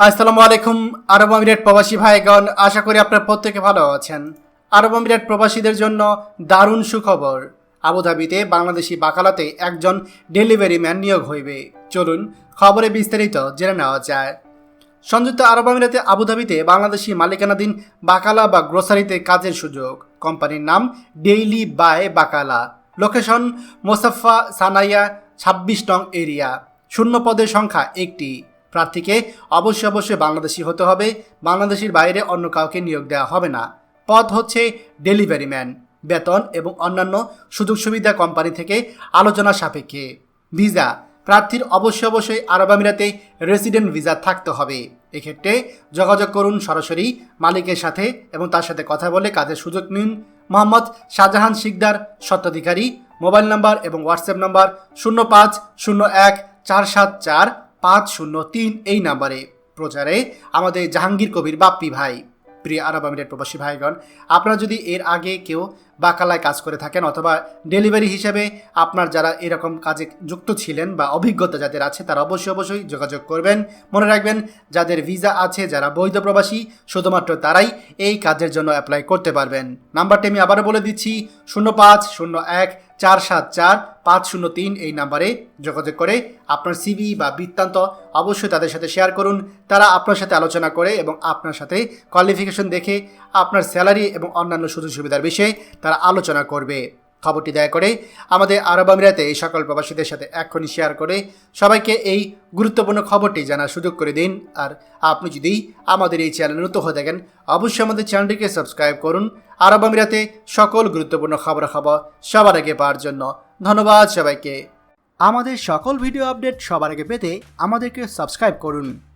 আসসালামু আলাইকুম, আরব আমিরাত প্রবাসী ভাইগণ, আশা করি আপনারা প্রত্যেকে ভালো আছেন। আরব আমিরাত প্রবাসীদের জন্য দারুণ সুখবর। আবুধাবিতে বাংলাদেশি বাকালাতে একজন ডেলিভারি ম্যান নিয়োগ হইবে। চলুন খবরে বিস্তারিত জেনে নেওয়া যায়। সংযুক্ত আরব আমিরাতে আবুধাবিতে বাংলাদেশি মালিকানাধীন বাকালা বা গ্রোসারিতে কাজের সুযোগ। কোম্পানির নাম Daily Buy Baqala. Location Musaffah Sanaiya, ছাব্বিশ নং এরিয়া। শূন্য পদের সংখ্যা একটি। প্রার্থীকে অবশ্যই অবশ্যই বাংলাদেশি হতে হবে। বাংলাদেশের বাইরে অন্য কাউকে নিয়োগ দেওয়া হবে না। পদ হচ্ছে ডেলিভারি ম্যান বেতন এবং অন্যান্য সুযোগ সুবিধা কোম্পানি থেকে আলোচনা সাপেক্ষে। ভিসা প্রার্থীর অবশ্যই অবশ্যই আরব আমিরাতে রেসিডেন্ট ভিসা থাকতে হবে। এক্ষেত্রে যোগাযোগ করুন সরাসরি মালিকের সাথে এবং তার সাথে কথা বলে কাজের সুযোগ নিন। মোহাম্মদ শাহজাহান শিকদার, স্বত্বাধিকারী, মোবাইল নাম্বার এবং হোয়াটসঅ্যাপ নাম্বার শূন্য পাঁচ শূন্য এক চার সাত চার পাঁচ শূন্য তিন এই নাম্বারে প্রচারে আমাদের জাহাঙ্গীর কবির বাপ্পি ভাই, প্রিয় আরব আমিরের প্রবাসী ভাইগণ, আপনারা যদি এর আগে কেউ বাকালায় কাজ করে থাকেন অথবা ডেলিভারি হিসেবে আপনার যারা এরকম কাজে যুক্ত ছিলেন বা অভিজ্ঞতা যাদের আছে, তারা অবশ্যই অবশ্যই যোগাযোগ করবেন। মনে রাখবেন, যাদের ভিসা আছে, যারা বৈধ প্রবাসী, শুধুমাত্র তারাই এই কাজের জন্য অ্যাপ্লাই করতে পারবেন। নাম্বারটি আমি আবারও বলে দিচ্ছি, শূন্য পাঁচ, শূন্য এক, চার সাত, চার, পাঁচ, শূন্য তিন এই নাম্বারে যোগাযোগ করে আপনার সিভি বা বৃত্তান্ত অবশ্যই তাদের সাথে শেয়ার করুন। তারা আপনার সাথে আলোচনা করে এবং আপনার সাথে কোয়ালিফিকেশন দেখে আপনার স্যালারি এবং অন্যান্য সুযোগ সুবিধার বিষয়ে তারা আলোচনা করবে। খবরটি দয়া করে আমাদের আরব আমিরাতে এই সকল প্রবাসীদের সাথে এক্ষুনি শেয়ার করে সবাইকে এই গুরুত্বপূর্ণ খবরটি জানার সুযোগ করে দিন। আর আপনি যদি আমাদের এই চ্যানেল নতুন হয়ে থাকেন, অবশ্যই আমাদের চ্যানেলটিকে সাবস্ক্রাইব করুন। আরব আমিরাতে সকল গুরুত্বপূর্ণ খবর খবরাখবর সবার আগে পাওয়ার জন্য ধন্যবাদ সবাইকে। আমাদের সকল ভিডিও আপডেট সবার আগে পেতে আমাদেরকে সাবস্ক্রাইব করুন।